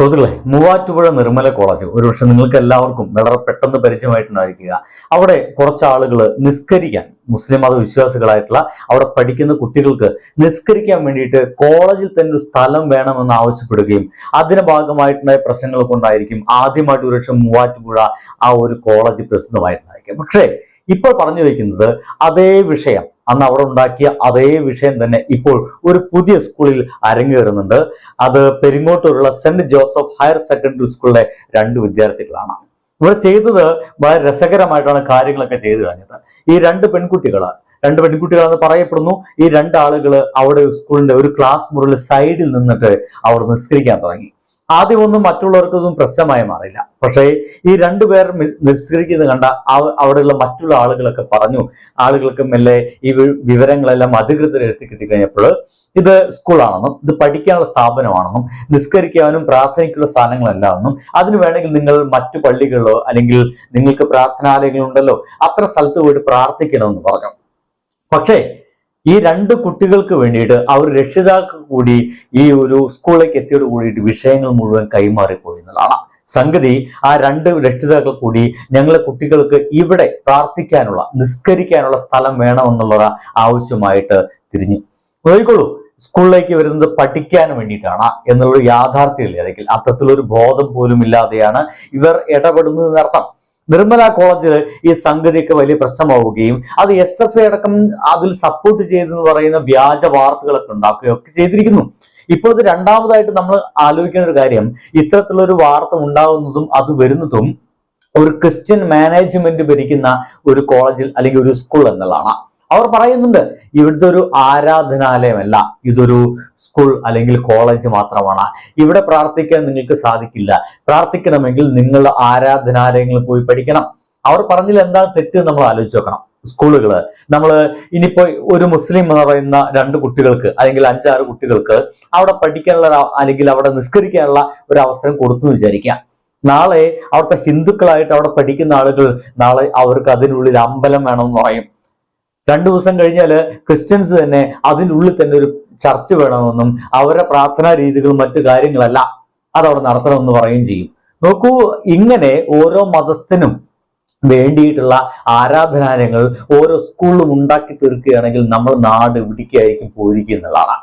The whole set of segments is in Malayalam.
സുഹൃത്തുക്കളെ മൂവാറ്റുപുഴ നിർമ്മല കോളേജ് ഒരുപക്ഷെ നിങ്ങൾക്ക് എല്ലാവർക്കും വളരെ പെട്ടെന്ന് പരിചയമായിട്ടുണ്ടായിരിക്കുക. അവിടെ കുറച്ച് ആളുകൾ നിസ്കരിക്കാൻ മുസ്ലിം മത വിശ്വാസികളായിട്ടുള്ള അവിടെ പഠിക്കുന്ന കുട്ടികൾക്ക് നിസ്കരിക്കാൻ വേണ്ടിയിട്ട് കോളേജിൽ തന്നെ ഒരു സ്ഥലം വേണമെന്ന് ആവശ്യപ്പെടുകയും അതിന്റെ ഭാഗമായിട്ടുണ്ടായ പ്രശ്നങ്ങൾ കൊണ്ടായിരിക്കും ആദ്യമായിട്ട് ഒരുപക്ഷെ മൂവാറ്റുപുഴ ആ ഒരു കോളേജ് പ്രസിദ്ധമായിട്ടുണ്ടായിരിക്കും പക്ഷേ ഇപ്പോൾ പറഞ്ഞു വയ്ക്കുന്നത് അതേ വിഷയം. അന്ന് അവിടെ ഉണ്ടാക്കിയ അതേ വിഷയം തന്നെ ഇപ്പോൾ ഒരു പുതിയ സ്കൂളിൽ അരങ്ങേറുന്നുണ്ട്. അത് പെരിങ്ങോട്ടൂരുള്ള സെന്റ് ജോസഫ് ഹയർ സെക്കൻഡറി സ്കൂളിലെ രണ്ട് വിദ്യാർത്ഥികളാണ്. ഇവർ ചെയ്തത് വളരെ രസകരമായിട്ടാണ് കാര്യങ്ങളൊക്കെ ചെയ്തു കഴിഞ്ഞത്. ഈ രണ്ട് പെൺകുട്ടികൾ രണ്ട് പെൺകുട്ടികളെന്ന് പറയപ്പെടുന്നു ഈ രണ്ടാളുകൾ അവിടെ സ്കൂളിന്റെ ഒരു ക്ലാസ് മുറിയിൽ സൈഡിൽ നിന്നിട്ട് അവർ നിസ്കരിക്കാൻ തുടങ്ങി. ആദ്യമൊന്നും മറ്റുള്ളവർക്കൊന്നും പ്രശ്നമായി മാറില്ല പക്ഷേ ഈ രണ്ടുപേർ നിസ്കരിക്കുന്നത് കണ്ട അവ- അവിടെയുള്ള മറ്റുള്ള ആളുകളൊക്കെ പറഞ്ഞു. ആളുകൾക്ക് മെല്ലെ ഈ വിവരങ്ങളെല്ലാം അധികൃതർ എത്തിക്കെത്തി കഴിഞ്ഞപ്പോൾ ഇത് സ്കൂളാണെന്നും ഇത് പഠിക്കാനുള്ള സ്ഥാപനമാണെന്നും നിസ്കരിക്കാനും പ്രാർത്ഥനയ്ക്കുള്ള സ്ഥാനങ്ങളല്ല എന്നും അതിന് വേണമെങ്കിൽ നിങ്ങൾ മറ്റു പള്ളികളിലോ അല്ലെങ്കിൽ നിങ്ങൾക്ക് പ്രാർത്ഥനാലയങ്ങളുണ്ടല്ലോ അത്ര സ്ഥലത്ത് പോയിട്ട് പ്രാർത്ഥിക്കണമെന്ന് പറഞ്ഞു. പക്ഷേ ഈ രണ്ട് കുട്ടികൾക്ക് വേണ്ടിയിട്ട് അവർ രക്ഷിതാക്കൾ കൂടി ഈ ഒരു സ്കൂളിലേക്ക് എത്തിയോട് കൂടിയിട്ട് വിഷയങ്ങൾ മുഴുവൻ കൈമാറിപ്പോയി എന്നുള്ളതാണ്. സംഗതി ആ രണ്ട് രക്ഷിതാക്കൾ കൂടി ഞങ്ങളെ കുട്ടികൾക്ക് ഇവിടെ പ്രാർത്ഥിക്കാനുള്ള നിസ്കരിക്കാനുള്ള സ്ഥലം വേണമെന്നുള്ള ആവശ്യമായിട്ട് തിരിഞ്ഞു. നോക്കിക്കോളൂ സ്കൂളിലേക്ക് വരുന്നത് പഠിക്കാൻ വേണ്ടിയിട്ടാണ് എന്നുള്ളൊരു യാഥാർത്ഥ്യമില്ല. അല്ലെങ്കിൽ അത്തരത്തിലൊരു ബോധം പോലും ഇല്ലാതെയാണ് ഇവർ ഇടപെടുന്നതിനർത്ഥം നിർമ്മല കോളേജിൽ ഈ സംഗതിയൊക്കെ വലിയ പ്രശ്നമാവുകയും അത് എസ് എഫ് ഐ അടക്കം അതിൽ സപ്പോർട്ട് ചെയ്തെന്ന് പറയുന്ന വ്യാജ വാർത്തകളൊക്കെ ഉണ്ടാക്കുകയൊക്കെ ചെയ്തിരിക്കുന്നു. ഇപ്പോൾ ഇത് രണ്ടാമതായിട്ട് നമ്മൾ ആലോചിക്കുന്ന ഒരു കാര്യം ഇത്തരത്തിലുള്ള ഒരു വാർത്ത ഉണ്ടാകുന്നതും അത് വരുന്നതും ഒരു ക്രിസ്ത്യൻ മാനേജ്മെന്റ് ഭരിക്കുന്ന ഒരു കോളേജിൽ അല്ലെങ്കിൽ ഒരു സ്കൂൾ എന്നുള്ളതാണ്. അവർ പറയുന്നുണ്ട് ഇവിടുത്തെ ഒരു ആരാധനാലയമല്ല. ഇതൊരു സ്കൂൾ അല്ലെങ്കിൽ കോളേജ് മാത്രമാണ്. ഇവിടെ പ്രാർത്ഥിക്കാൻ നിങ്ങൾക്ക് സാധിക്കില്ല. പ്രാർത്ഥിക്കണമെങ്കിൽ നിങ്ങൾ ആരാധനാലയങ്ങളിൽ പോയി പഠിക്കണം. അവർ പറഞ്ഞതിൽ എന്താണ് തെറ്റ് നമ്മൾ ആലോചിച്ച് നോക്കണം. സ്കൂളുകൾ. നമ്മൾ ഇനിയിപ്പോ ഒരു മുസ്ലിം എന്ന് പറയുന്ന രണ്ട് കുട്ടികൾക്ക് അല്ലെങ്കിൽ അഞ്ചാറ് കുട്ടികൾക്ക് അവിടെ പഠിക്കാനുള്ള അല്ലെങ്കിൽ അവിടെ നിസ്കരിക്കാനുള്ള ഒരു അവസരം കൊടുത്തു വിചാരിക്കുക. വിചാരിക്കാം നാളെ അവിടുത്തെ ഹിന്ദുക്കളായിട്ട് അവിടെ പഠിക്കുന്ന ആളുകൾ നാളെ അവർക്ക് അതിനുള്ളിൽ അമ്പലം വേണമെന്ന് പറയും. രണ്ടു ദിവസം കഴിഞ്ഞാൽ ക്രിസ്ത്യൻസ് തന്നെ അതിനുള്ളിൽ തന്നെ ഒരു ചർച്ച് വേണമെന്നും അവരുടെ പ്രാർത്ഥനാ രീതികളും മറ്റു കാര്യങ്ങളല്ല അതവിടെ നടത്തണമെന്ന് പറയുകയും ചെയ്യും. നോക്കൂ ഇങ്ങനെ ഓരോ മതസ്ഥനും വേണ്ടിയിട്ടുള്ള ആരാധനാലയങ്ങൾ ഓരോ സ്കൂളിലും ഉണ്ടാക്കി തീർക്കുകയാണെങ്കിൽ നമ്മൾ നാട് ഇവിടേക്കായിരിക്കും പോയിരിക്കുക എന്നുള്ളതാണ്.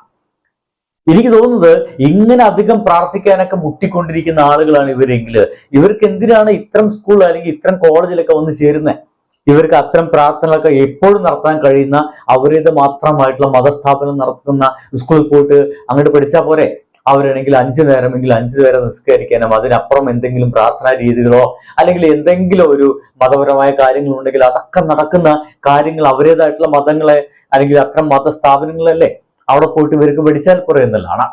എനിക്ക് തോന്നുന്നത് ഇങ്ങനെ അധികം പ്രാർത്ഥിക്കാനൊക്കെ മുട്ടിക്കൊണ്ടിരിക്കുന്ന ആളുകളാണ് ഇവരെങ്കിൽ. ഇവർക്ക് എന്തിനാണ് ഇത്തരം സ്കൂൾ അല്ലെങ്കിൽ ഇത്തരം കോളേജിലൊക്കെ വന്ന് ചേരുന്നത്? ഇവർക്ക് അത്തരം പ്രാർത്ഥനകളൊക്കെ എപ്പോഴും നടത്താൻ കഴിയുന്ന അവരേത് മാത്രമായിട്ടുള്ള മതസ്ഥാപനം നടത്തുന്ന സ്കൂളിൽ പോയിട്ട് അങ്ങോട്ട് പഠിച്ചാൽ പോരെ? അവരാണെങ്കിൽ അഞ്ചു നേരമെങ്കിൽ അഞ്ചു നേരം നിസ്കരിക്കാനും അതിനപ്പുറം എന്തെങ്കിലും പ്രാർത്ഥനാ രീതികളോ അല്ലെങ്കിൽ എന്തെങ്കിലും ഒരു മതപരമായ കാര്യങ്ങൾ ഉണ്ടെങ്കിൽ അതൊക്കെ നടക്കുന്ന കാര്യങ്ങൾ അവരേതായിട്ടുള്ള മതങ്ങളെ അല്ലെങ്കിൽ അത്തരം മതസ്ഥാപനങ്ങളല്ലേ? അവിടെ പോയിട്ട് ഇവർക്ക് പഠിച്ചാൽ എന്നുള്ളതാണ്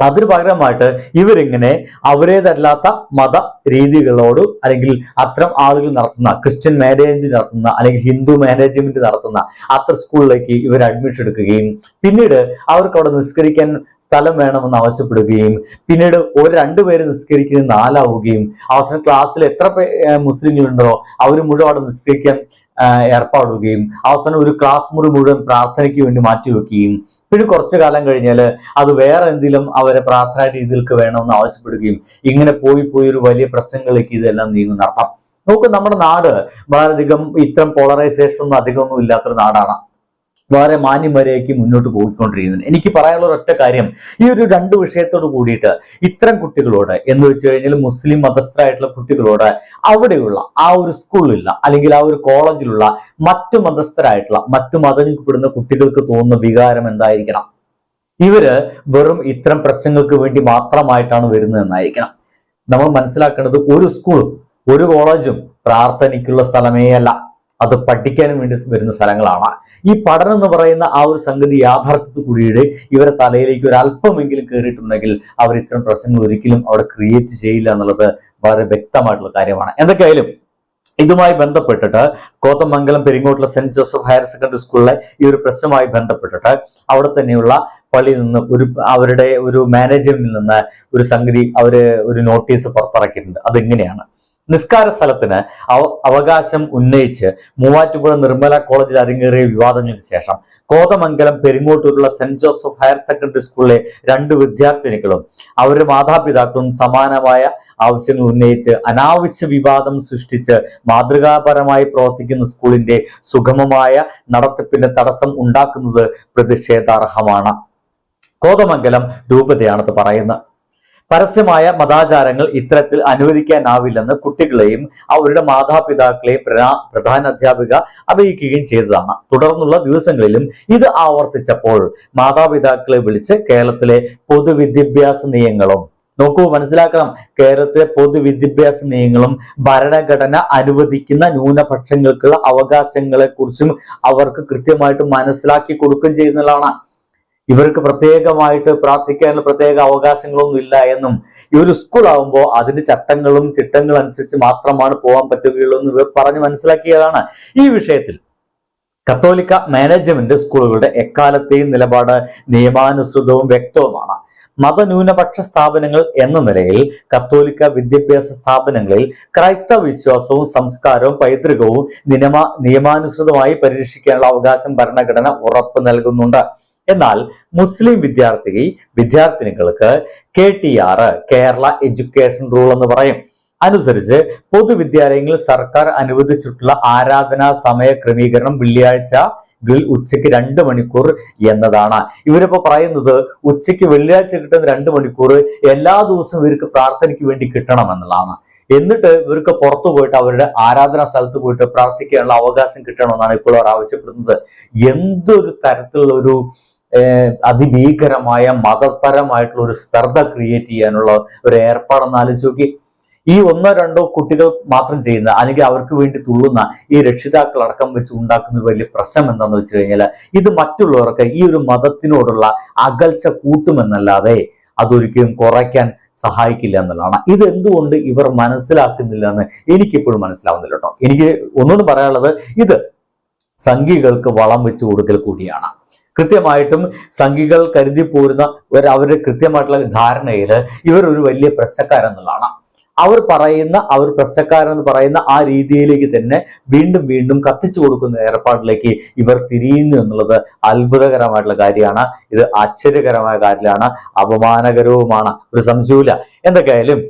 അതിന് പകരമായിട്ട് ഇവരിങ്ങനെ അവരേതല്ലാത്ത മത രീതികളോട് അല്ലെങ്കിൽ അത്തരം ആളുകൾ നടത്തുന്ന ക്രിസ്ത്യൻ മാനേജ്മെന്റ് നടത്തുന്ന അല്ലെങ്കിൽ ഹിന്ദു മാനേജ്മെന്റ് നടത്തുന്ന അത്ര സ്കൂളിലേക്ക് ഇവർ അഡ്മിഷൻ എടുക്കുകയും പിന്നീട് അവർക്ക് അവിടെ നിസ്കരിക്കാൻ സ്ഥലം വേണമെന്ന് ആവശ്യപ്പെടുകയും പിന്നീട് ഒരു രണ്ടുപേര് നിസ്കരിക്കുന്നത് നാലാവുകയും അവസാനം ക്ലാസ്സിൽ എത്ര മുസ്ലിങ്ങളുണ്ടോ അവർ മുഴുവൻ അവിടെ നിസ്കരിക്കാൻ ഏർപ്പാടുകയും അവസാനം ഒരു ക്ലാസ് മുറി മുഴുവൻ പ്രാർത്ഥനയ്ക്ക് വേണ്ടി മാറ്റിവെക്കുകയും. പിന്നെ കുറച്ചു കാലം കഴിഞ്ഞാൽ അത് വേറെ എന്തെങ്കിലും അവരെ പ്രാർത്ഥനാ രീതികൾക്ക് വേണമെന്ന് ആവശ്യപ്പെടുകയും ഇങ്ങനെ പോയി പോയി ഒരു വലിയ പ്രശ്നങ്ങളിലേക്ക് ഇതെല്ലാം നീങ്ങുന്ന അർത്ഥം നോക്ക് നമ്മുടെ നാട് വളരെയധികം ഇത്തരം പോളറൈസേഷൻ ഒന്നും അധികമൊന്നും ഇല്ലാത്തൊരു നാടാണ്. വളരെ മാന്യമര്യാദയ്ക്ക് മുന്നോട്ട് പോയിക്കൊണ്ടിരിക്കുന്നത് എനിക്ക് പറയാനുള്ള ഒരൊറ്റ കാര്യം ഈ ഒരു രണ്ട് വിഷയത്തോട് കൂടിയിട്ട് ഇത്തരം കുട്ടികളോട് എന്ന് വെച്ച് കഴിഞ്ഞാൽ മുസ്ലിം മതസ്ഥരായിട്ടുള്ള കുട്ടികളോട് അവിടെയുള്ള ആ ഒരു സ്കൂളിലുള്ള അല്ലെങ്കിൽ ആ ഒരു കോളേജിലുള്ള മറ്റു മതസ്ഥരായിട്ടുള്ള മറ്റു മതങ്ങളിൽപ്പെടുന്ന കുട്ടികൾക്ക് തോന്നുന്ന വികാരം എന്തായിരിക്കണം? ഇവർ വെറും ഇത്തരം പ്രശ്നങ്ങൾക്ക് വേണ്ടി മാത്രമായിട്ടാണ് വരുന്നതെന്നായിരിക്കണം നമ്മൾ മനസ്സിലാക്കേണ്ടത് ഒരു സ്കൂളും ഒരു കോളേജും പ്രാർത്ഥനയ്ക്കുള്ള സ്ഥലമേ അല്ല അത് പഠിക്കാനും വേണ്ടി വരുന്ന സ്ഥലങ്ങളാണ്. ഈ പഠനം എന്ന് പറയുന്ന ആ ഒരു സംഗതി യാഥാർത്ഥ്യത്തിൽ കൂടിയിട്ട് ഇവരെ തലയിലേക്ക് ഒരു അല്പമെങ്കിലും കയറിയിട്ടുണ്ടെങ്കിൽ അവർ ഇത്തരം പ്രശ്നങ്ങൾ ഒരിക്കലും അവിടെ ക്രിയേറ്റ് ചെയ്യില്ല എന്നുള്ളത് വളരെ വ്യക്തമായിട്ടുള്ള കാര്യമാണ്. എന്തൊക്കെയായാലും ഇതുമായി ബന്ധപ്പെട്ടിട്ട് കോതമംഗലം പെരിങ്ങോട്ടുള്ള സെന്റ് ജോസഫ് ഹയർ സെക്കൻഡറി സ്കൂളിലെ ഈ ഒരു പ്രശ്നവുമായി ബന്ധപ്പെട്ടിട്ട് അവിടെ തന്നെയുള്ള പള്ളിയിൽ നിന്ന് ഒരു അവരുടെ ഒരു മാനേജറിൽ നിന്ന് ഒരു സംഗതി അവർ ഒരു നോട്ടീസ് പുറത്തിറക്കിയിട്ടുണ്ട്. അതെങ്ങനെയാണ്? നിസ്കാര സ്ഥലത്തിന് അവകാശം ഉന്നയിച്ച് മൂവാറ്റുപുഴ നിർമ്മല കോളേജിൽ അരങ്ങേറിയ വിവാദങ്ങൾക്ക് ശേഷം കോതമംഗലം പെരിങ്ങോട്ടൂരുള്ള സെന്റ് ജോസഫ് ഹയർ സെക്കൻഡറി സ്കൂളിലെ രണ്ട് വിദ്യാർത്ഥിനികളും അവരുടെ മാതാപിതാക്കളും സമാനമായ ആവശ്യങ്ങൾ ഉന്നയിച്ച് അനാവശ്യ വിവാദം സൃഷ്ടിച്ച് മാതൃകാപരമായി പ്രവർത്തിക്കുന്ന സ്കൂളിന്റെ സുഗമമായ നടത്തിപ്പിന് തടസ്സം ഉണ്ടാക്കുന്നത് പ്രതിഷേധാർഹമാണ്. കോതമംഗലം രൂപതയാണെന്ന് പറയുന്നത് പരസ്യമായ മതാചാരങ്ങൾ ഇത്തരത്തിൽ അനുവദിക്കാനാവില്ലെന്ന് കുട്ടികളെയും അവരുടെ മാതാപിതാക്കളെയും പ്രധാ- പ്രധാന അധ്യാപിക അറിയിക്കുകയും ചെയ്തതാണ്. തുടർന്നുള്ള ദിവസങ്ങളിലും ഇത് ആവർത്തിച്ചപ്പോൾ മാതാപിതാക്കളെ വിളിച്ച് കേരളത്തിലെ പൊതുവിദ്യാഭ്യാസ നിയമങ്ങളും നോക്കൂ മനസ്സിലാക്കണം കേരളത്തിലെ പൊതുവിദ്യാഭ്യാസ നിയമങ്ങളും ഭരണഘടന അനുവദിക്കുന്ന ന്യൂനപക്ഷങ്ങൾക്കുള്ള അവകാശങ്ങളെ കുറിച്ചും അവർക്ക് കൃത്യമായിട്ട് മനസ്സിലാക്കി കൊടുക്കുകയും ചെയ്യുന്നതാണ്. ഇവർക്ക് പ്രത്യേകമായിട്ട് പ്രാർത്ഥിക്കാൻ പ്രത്യേക അവകാശങ്ങളൊന്നും ഇല്ല എന്നും ഈ ഒരു സ്കൂൾ ആവുമ്പോൾ അതിന്റെ ചട്ടങ്ങളും ചിട്ടങ്ങളും അനുസരിച്ച് മാത്രമാണ് പോകാൻ പറ്റുകയുള്ളൂ എന്ന് ഇവർ പറഞ്ഞ് മനസ്സിലാക്കിയതാണ്. ഈ വിഷയത്തിൽ കത്തോലിക്ക മാനേജ്മെന്റ് സ്കൂളുകളുടെ എക്കാലത്തെയും നിലപാട് നിയമാനുസൃതവും വ്യക്തവുമാണ്. മതന്യൂനപക്ഷ സ്ഥാപനങ്ങൾ എന്ന നിലയിൽ കത്തോലിക്ക വിദ്യാഭ്യാസ സ്ഥാപനങ്ങളിൽ ക്രൈസ്തവ വിശ്വാസവും സംസ്കാരവും പൈതൃകവും നിയമ നിയമാനുസൃതമായി പരിരക്ഷിക്കാനുള്ള അവകാശം ഭരണഘടന ഉറപ്പ് നൽകുന്നുണ്ട്. എന്നാൽ മുസ്ലിം വിദ്യാർത്ഥി വിദ്യാർത്ഥിനികൾക്ക് K T R Kerala education rule എന്ന് പറയും. അനുസരിച്ച് പൊതുവിദ്യാലയങ്ങളിൽ സർക്കാർ അനുവദിച്ചിട്ടുള്ള ആരാധനാ സമയ ക്രമീകരണം വെള്ളിയാഴ്ച ഉച്ചയ്ക്ക് രണ്ട് മണിക്കൂർ എന്നതാണ്. ഇവരിപ്പോ പറയുന്നത് ഉച്ചയ്ക്ക് വെള്ളിയാഴ്ച കിട്ടുന്ന രണ്ട് മണിക്കൂർ എല്ലാ ദിവസവും ഇവർക്ക് പ്രാർത്ഥനയ്ക്ക് വേണ്ടി കിട്ടണം എന്നുള്ളതാണ്. എന്നിട്ട് ഇവർക്ക് പുറത്തു പോയിട്ട് അവരുടെ ആരാധനാ സ്ഥലത്ത് പോയിട്ട് പ്രാർത്ഥിക്കാനുള്ള അവകാശം കിട്ടണമെന്നാണ് ഇപ്പോൾ അവർ ആവശ്യപ്പെടുന്നത്. എന്തൊരു തരത്തിലുള്ള ഒരു അതിഭീകരമായ മതപരമായിട്ടുള്ള ഒരു സ്പർദ്ധ ക്രിയേറ്റ് ചെയ്യാനുള്ള ഒരു ഏർപ്പാടെന്ന് ആലോചിച്ച് നോക്കി. ഈ ഒന്നോ രണ്ടോ കുട്ടികൾ മാത്രം ചെയ്യുന്ന അല്ലെങ്കിൽ അവർക്ക് വേണ്ടി തുള്ളുന്ന ഈ രക്ഷിതാക്കൾ അടക്കം വെച്ച് ഉണ്ടാക്കുന്ന വലിയ പ്രശ്നം എന്താണെന്ന് വെച്ച് കഴിഞ്ഞാൽ ഇത് മറ്റുള്ളവർക്ക് ഈ ഒരു മതത്തിനോടുള്ള അകൽച്ച കൂട്ടുമെന്നല്ലാതെ അതൊരിക്കലും കുറയ്ക്കാൻ സഹായിക്കില്ല എന്നുള്ളതാണ്. ഇത് എന്തുകൊണ്ട് ഇവർ മനസ്സിലാക്കുന്നില്ല എന്ന് എനിക്കിപ്പോഴും മനസ്സിലാവുന്നില്ല കേട്ടോ. എനിക്ക് ഒന്നുകൂടി പറയാനുള്ളത് ഇത് സംഘികൾക്ക് വളം വെച്ച് കൊടുക്കൽ കൂടിയാണ്. കൃത്യമായിട്ടും സംഘികൾ കരുതി പോരുന്ന ഒരു അവരുടെ കൃത്യമായിട്ടുള്ള ധാരണയിൽ ഇവർ ഒരു വലിയ പ്രശ്നക്കാരെന്നുള്ളതാണ്. അവർ പറയുന്ന അവർ പ്രശ്നക്കാരെന്ന് പറയുന്ന ആ രീതിയിലേക്ക് തന്നെ വീണ്ടും വീണ്ടും കത്തിച്ചു കൊടുക്കുന്ന ഏർപ്പാടിലേക്ക് ഇവർ തിരിയുന്നു എന്നുള്ളത് അത്ഭുതകരമായിട്ടുള്ള കാര്യമാണ്. ഇത് ആശ്ചര്യകരമായ കാര്യമാണ്. അപമാനകരവുമാണ്. ഒരു സംശയവുമില്ല. എന്തൊക്കെയായാലും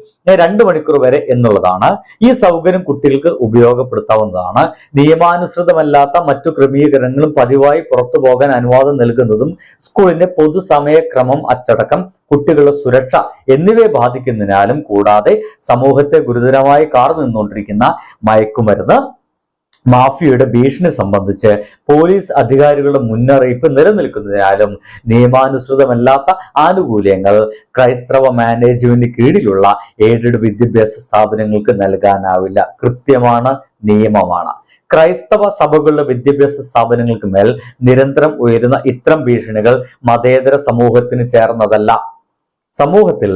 രണ്ട് മണിക്കൂർ വരെ എന്നുള്ളതാണ്. ഈ സൗകര്യം കുട്ടികൾക്ക് ഉപയോഗപ്പെടുത്താവുന്നതാണ്. നിയമാനുസൃതമല്ലാത്ത മറ്റു ക്രമീകരണങ്ങളും പതിവായി പുറത്തു പോകാൻ അനുവാദം നൽകുന്നതും സ്കൂളിന്റെ പൊതുസമയക്രമം അച്ചടക്കം കുട്ടികളുടെ സുരക്ഷ എന്നിവയെ ബാധിക്കുന്നതിനാലും കൂടാതെ സമൂഹത്തെ ഗുരുതരമായി കാർന്നു നിന്നുകൊണ്ടിരിക്കുന്ന മയക്കുമരുന്ന് മാഫിയയുടെ ഭീഷണി സംബന്ധിച്ച് പോലീസ് അധികാരികളുടെ മുന്നറിയിപ്പ് നിലനിൽക്കുന്നതിനാലും നിയമാനുസൃതമല്ലാത്ത ആനുകൂല്യങ്ങൾ ക്രൈസ്തവ മാനേജ്മെന്റ് കീഴിലുള്ള എയ്ഡഡ് വിദ്യാഭ്യാസ സ്ഥാപനങ്ങൾക്ക് നൽകാനാവില്ല. കൃത്യമാണ് നിയമമാണ്. ക്രൈസ്തവ സഭകളുടെ വിദ്യാഭ്യാസ സ്ഥാപനങ്ങൾക്ക് മേൽ നിരന്തരം ഉയരുന്ന ഇത്തരം ഭീഷണികൾ മതേതര സമൂഹത്തിന് ചേർന്നതല്ല. സമൂഹത്തിൽ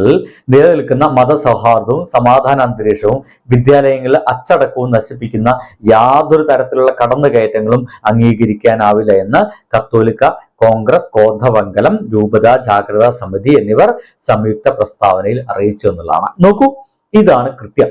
നിലനിൽക്കുന്ന മതസൗഹാർദ്ദവും സമാധാന അന്തരീക്ഷവും വിദ്യാലയങ്ങളിൽ അച്ചടക്കവും നശിപ്പിക്കുന്ന യാതൊരു തരത്തിലുള്ള കടന്നുകയറ്റങ്ങളും അംഗീകരിക്കാനാവില്ല എന്ന് കത്തോലിക്ക കോൺഗ്രസ് കോധമംഗലം രൂപത ജാഗ്രതാ സമിതി എന്നിവർ സംയുക്ത പ്രസ്താവനയിൽ അറിയിച്ചു എന്നുള്ളതാണ്. നോക്കൂ ഇതാണ് കൃത്യം.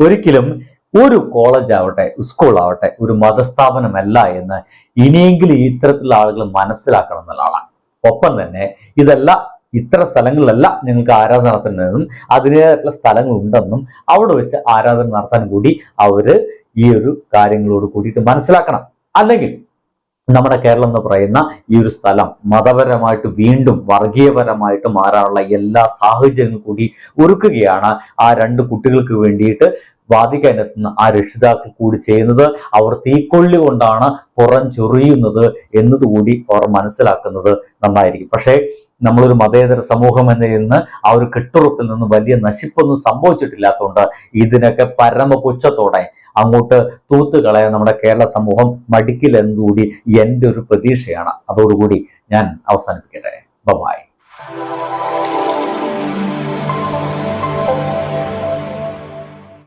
ഒരിക്കലും ഒരു കോളേജ് ആവട്ടെ സ്കൂൾ ആവട്ടെ ഒരു മതസ്ഥാപനമല്ല എന്ന് ഇനിയെങ്കിലും ഇത്തരത്തിലുള്ള ആളുകൾ മനസ്സിലാക്കണം എന്നുള്ളതാണ്. ഒപ്പം തന്നെ ഇതല്ല ഇത്ര സ്ഥലങ്ങളിലല്ല ഞങ്ങൾക്ക് ആരാധന നടത്തുന്നതെന്നും അതിന്റേതായിട്ടുള്ള സ്ഥലങ്ങൾ ഉണ്ടെന്നും അവിടെ വെച്ച് ആരാധന നടത്താൻ കൂടി അവർ ഈ ഒരു കാര്യങ്ങളോട് കൂടിയിട്ട് മനസ്സിലാക്കണം. അല്ലെങ്കിൽ നമ്മുടെ കേരളം എന്ന് പറയുന്ന ഈ ഒരു സ്ഥലം മതപരമായിട്ട് വീണ്ടും വർഗീയപരമായിട്ട് മാറാനുള്ള എല്ലാ സാഹചര്യങ്ങളും കൂടി ഒരുക്കുകയാണ് ആ രണ്ട് കുട്ടികൾക്ക് വേണ്ടിയിട്ട് വാദിക്കാനെത്തുന്ന ആ രക്ഷിതാക്കൾ കൂടി ചെയ്യുന്നത് അവർ തീക്കൊള്ളി കൊണ്ടാണ് പുറം ചൊറിയുന്നത് എന്നതുകൂടി അവർ മനസ്സിലാക്കുന്നത് നന്നായിരിക്കും. പക്ഷേ നമ്മളൊരു മതേതര സമൂഹം എന്നതിൽ ആ ഒരു കെട്ടുറപ്പിൽ നിന്ന് വലിയ നശിപ്പൊന്നും സംഭവിച്ചിട്ടില്ലാത്തതുകൊണ്ട് ഇതിനൊക്കെ പരമപുച്ഛത്തോടെ അങ്ങോട്ട് തൂത്തുകളയാൻ നമ്മുടെ കേരള സമൂഹം മടിക്കില്ലെന്നുകൂടി എന്റെ ഒരു പ്രതീക്ഷയാണ്. അതോടുകൂടി ഞാൻ അവസാനിപ്പിക്കട്ടെ. ബൈ